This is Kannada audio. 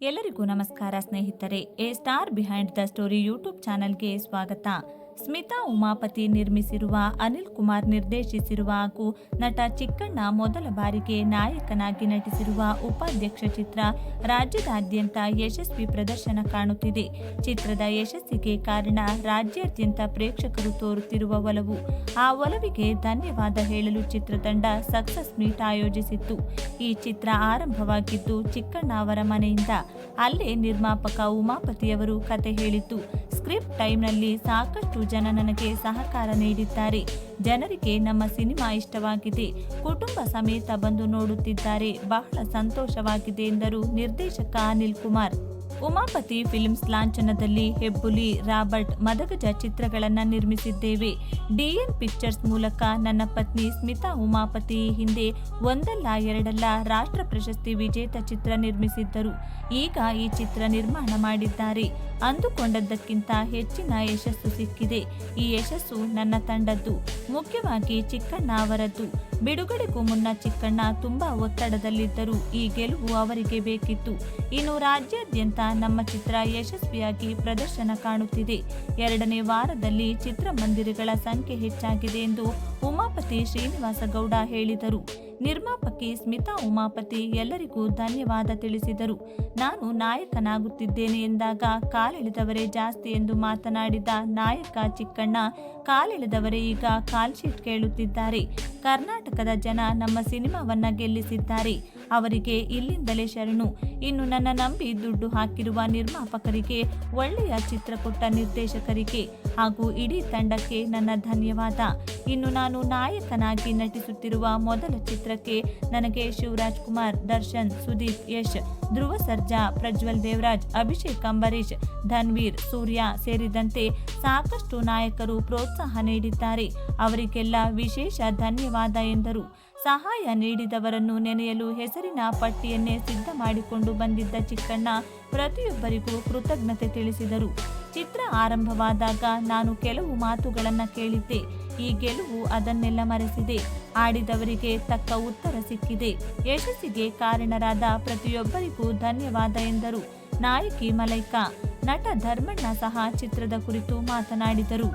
ಎಲ್ಲರಿಗೂ ನಮಸ್ಕಾರ ಸ್ನೇಹಿತರೆ a star behind the story YouTube ಚಾನೆಲ್ಗೆ ಸ್ವಾಗತ. ಸ್ಮಿತಾ ಉಮಾಪತಿ ನಿರ್ಮಿಸಿರುವ ಅನಿಲ್ ಕುಮಾರ್ ನಿರ್ದೇಶಿಸಿರುವ ಹಾಗೂ ನಟ ಚಿಕ್ಕಣ್ಣ ಮೊದಲ ಬಾರಿಗೆ ನಾಯಕನಾಗಿ ನಟಿಸಿರುವ ಉಪಾಧ್ಯಕ್ಷ ಚಿತ್ರ ರಾಜ್ಯದಾದ್ಯಂತ ಯಶಸ್ವಿ ಪ್ರದರ್ಶನ ಕಾಣುತ್ತಿದೆ. ಚಿತ್ರದ ಯಶಸ್ಸಿಗೆ ಕಾರಣ ರಾಜ್ಯಾದ್ಯಂತ ಪ್ರೇಕ್ಷಕರು ತೋರುತ್ತಿರುವ ಒಲವು. ಆ ಒಲವಿಗೆ ಧನ್ಯವಾದ ಹೇಳಲು ಚಿತ್ರತಂಡ ಸಕ್ಸಸ್ ಮೀಟ್ ಆಯೋಜಿಸಿತ್ತು. ಈ ಚಿತ್ರ ಆರಂಭವಾಗಿದ್ದು ಚಿಕ್ಕಣ್ಣ ಅವರ ಮನೆಯಿಂದ. ಅಲ್ಲೇ ನಿರ್ಮಾಪಕ ಉಮಾಪತಿಯವರು ಕತೆ ಹೇಳಿದ್ದು ಸ್ಕ್ರಿಪ್ಟ್ ಟೈಮ್ನಲ್ಲಿ ಸಾಕಷ್ಟು ಜನ ನನಗೆ ಸಹಕಾರ ನೀಡಿದ್ದಾರೆ. ಜನರಿಗೆ ನಮ್ಮ ಸಿನಿಮಾ ಇಷ್ಟವಾಗಿದೆ. ಕುಟುಂಬ ಸಮೇತ ಬಂದು ನೋಡುತ್ತಿದ್ದಾರೆ. ಬಹಳ ಸಂತೋಷವಾಗಿದೆ ಎಂದರು ನಿರ್ದೇಶಕ ಅನಿಲ್ ಕುಮಾರ್. ಉಮಾಪತಿ ಫಿಲ್ಮ್ಸ್ ಲಾಂಛನದಲ್ಲಿ ಹೆಬ್ಬುಲಿ, ರಾಬರ್ಟ್ ಮದಗಜ ಚಿತ್ರಗಳನ್ನು ನಿರ್ಮಿಸಿದ್ದೇವೆ. ಡಿಎನ್ ಪಿಕ್ಚರ್ಸ್ ಮೂಲಕ ನನ್ನ ಪತ್ನಿ ಸ್ಮಿತಾ ಉಮಾಪತಿ ಹಿಂದೆ ಒಂದಲ್ಲ ಎರಡಲ್ಲ ರಾಷ್ಟ್ರ ಪ್ರಶಸ್ತಿ ವಿಜೇತ ಚಿತ್ರ ನಿರ್ಮಿಸಿದ್ದರು. ಈಗ ಈ ಚಿತ್ರ ನಿರ್ಮಾಣ ಮಾಡಿದ್ದಾರೆ. ಅಂದುಕೊಂಡದ್ದಕ್ಕಿಂತ ಹೆಚ್ಚಿನ ಯಶಸ್ಸು ಸಿಕ್ಕಿದೆ. ಈ ಯಶಸ್ಸು ನನ್ನ ತಂಡದ್ದು, ಮುಖ್ಯವಾಗಿ ಚಿಕ್ಕಣ್ಣ ಅವರದ್ದು. ಬಿಡುಗಡೆಗೂ ಮುನ್ನ ಚಿಕ್ಕಣ್ಣ ತುಂಬಾ ಒತ್ತಡದಲ್ಲಿದ್ದರು ಈ ಗೆಲುವು ಅವರಿಗೆ ಬೇಕಿತ್ತು. ಇನ್ನು ರಾಜ್ಯಾದ್ಯಂತ ನಮ್ಮ ಚಿತ್ರ ಯಶಸ್ವಿಯಾಗಿ ಪ್ರದರ್ಶನ ಕಾಣುತ್ತಿದೆ. ಎರಡನೇ ವಾರದಲ್ಲಿ ಚಿತ್ರಮಂದಿರಗಳ ಸಂಖ್ಯೆ ಹೆಚ್ಚಾಗಿದೆ ಎಂದು ಉಮಾಪತಿ ಶ್ರೀನಿವಾಸಗೌಡ ಹೇಳಿದರು. ನಿರ್ಮಾಪಕಿ ಸ್ಮಿತಾ ಉಮಾಪತಿ ಎಲ್ಲರಿಗೂ ಧನ್ಯವಾದ ತಿಳಿಸಿದರು. ನಾನು ನಾಯಕನಾಗುತ್ತಿದ್ದೇನೆ ಎಂದಾಗ ಕಾಲೆಳೆದವರೇ ಜಾಸ್ತಿ ಎಂದು ಮಾತನಾಡಿದ ನಾಯಕ ಚಿಕ್ಕಣ್ಣ ಕಾಲೆಳೆದವರೇ ಈಗ ಕಾಲ್ಶೀಟ್ ಕೇಳುತ್ತಿದ್ದಾರೆ. ಕರ್ನಾಟಕದ ಜನ ನಮ್ಮ ಸಿನಿಮಾವನ್ನ ಗೆಲ್ಲಿಸಿದ್ದಾರೆ. ಅವರಿಗೆ ಇಲ್ಲಿಂದಲೇ ಶರಣು. ಇನ್ನು ನನ್ನ ನಂಬಿ ದುಡ್ಡು ಹಾಕಿರುವ ನಿರ್ಮಾಪಕರಿಗೆ, ಒಳ್ಳೆಯ ಚಿತ್ರ ಕೊಟ್ಟ ನಿರ್ದೇಶಕರಿಗೆ ಹಾಗೂ ಇಡೀ ತಂಡಕ್ಕೆ ನನ್ನ ಧನ್ಯವಾದ. ಇನ್ನು ನಾನು ನಾಯಕನಾಗಿ ನಟಿಸುತ್ತಿರುವ ಮೊದಲ ಚಿತ್ರಕ್ಕೆ ನನಗೆ ಶಿವರಾಜ್ ಕುಮಾರ್, ದರ್ಶನ್, ಸುದೀಪ್, ಯಶ್ ಧ್ರುವ ಸರ್ಜಾ ಪ್ರಜ್ವಲ್ ದೇವರಾಜ್, ಅಭಿಷೇಕ್ ಅಂಬರೀಶ್ ಧನ್ವೀರ್, ಸೂರ್ಯ ಸೇರಿದಂತೆ ಸಾಕಷ್ಟು ನಾಯಕರು ಪ್ರೋತ್ಸಾಹ ನೀಡಿದ್ದಾರೆ. ಅವರಿಗೆಲ್ಲ ವಿಶೇಷ ಧನ್ಯವಾದ ಎಂದರು. ಸಹಾಯ ನೀಡಿದವರನ್ನು ನೆನೆಯಲು ಹೆಸರಿನ ಪಟ್ಟಿಯನ್ನೇ ಸಿದ್ಧ ಮಾಡಿಕೊಂಡು ಬಂದಿದ್ದ ಚಿಕ್ಕಣ್ಣ ಪ್ರತಿಯೊಬ್ಬರಿಗೂ ಕೃತಜ್ಞತೆ ತಿಳಿಸಿದರು. ಚಿತ್ರ ಆರಂಭವಾದಾಗ ನಾನು ಕೆಲವು ಮಾತುಗಳನ್ನು ಕೇಳಿದ್ದೆ. ಈ ಗೆಲುವು ಅದನ್ನೆಲ್ಲ ಮರೆಸಿದೆ. ಆಡಿದವರಿಗೆ ತಕ್ಕ ಉತ್ತರ ಸಿಕ್ಕಿದೆ. ಯಶಸ್ಸಿಗೆ ಕಾರಣರಾದ ಪ್ರತಿಯೊಬ್ಬರಿಗೂ ಧನ್ಯವಾದ ಎಂದರು. ನಾಯಕಿ ಮಲೈಕಾ, ನಟ ಧರ್ಮಣ್ಣ ಸಹ ಚಿತ್ರದ ಕುರಿತು ಮಾತನಾಡಿದರು.